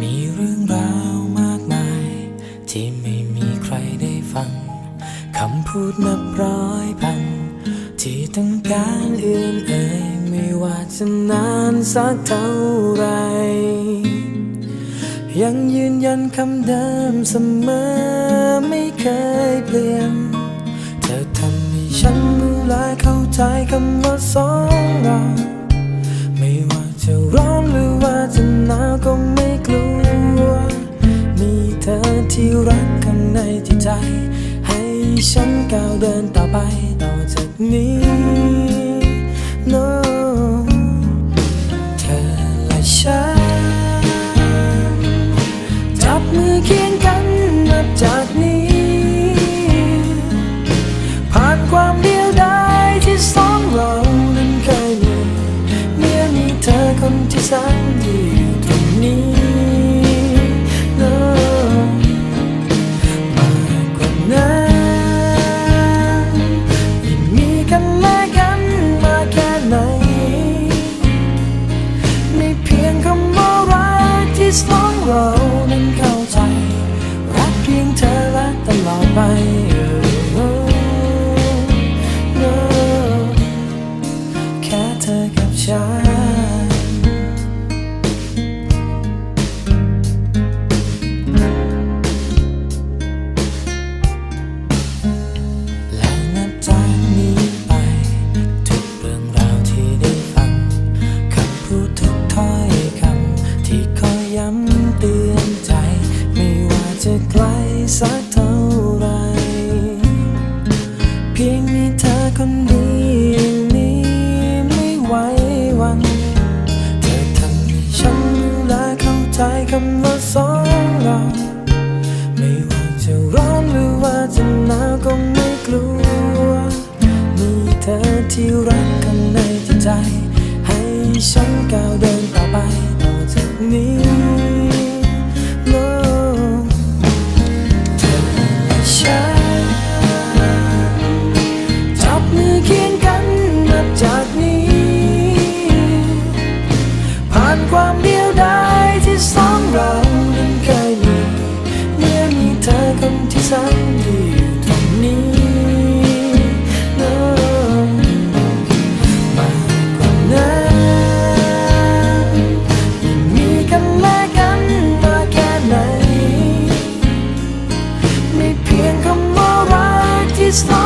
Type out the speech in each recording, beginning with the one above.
มีเรื่องราวมากมาย ที่ไม่มีใครได้ฟัง คำพูดนับร้อยพัน ที่ต้องการเอื่นเอ่ยไม่ว่าจะนานสักเท่าไร ยังยืนยันคำเดิมเสมอไม่เคยเปลี่ยน เธอทำให้ฉันรู้และเข้าใจคำว่าสอง ให้ฉันก้าวเดินต่อไป ฉัน แล้วนับจากนี้ไป ทุกเรื่องราวที่ได้ฟังคำพูดทุกถ้อยคำที่คอยย้ำเตือนใจ ไม่ว่าจะไกลสักเท่าไร เพียงมีเธอคนเดียวา คนที่แสนดีอยู่ตรงนี้ No มากกว่านั้นยังมีกันและกันมาแค่ไหนไม่เพียงคำว่ารักที่สอ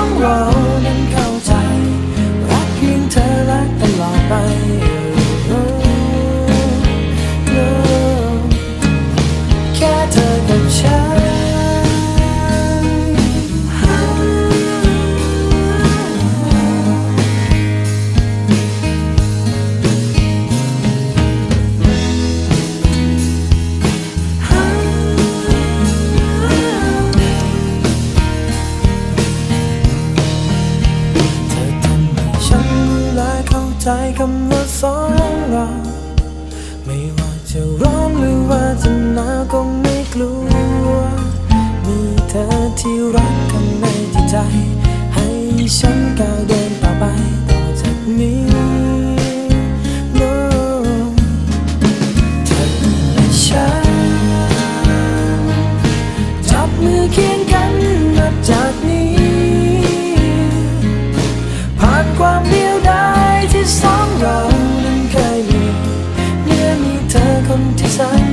ใจคำว่าสองเรา ไม่ว่าจะร้อนหรือว่าจะหนาวก็ไม่กลัว มีเธอที่รักข้างในจิตใจ ให้ฉันก้าวเดินต่อไปต่อจากนี้ ค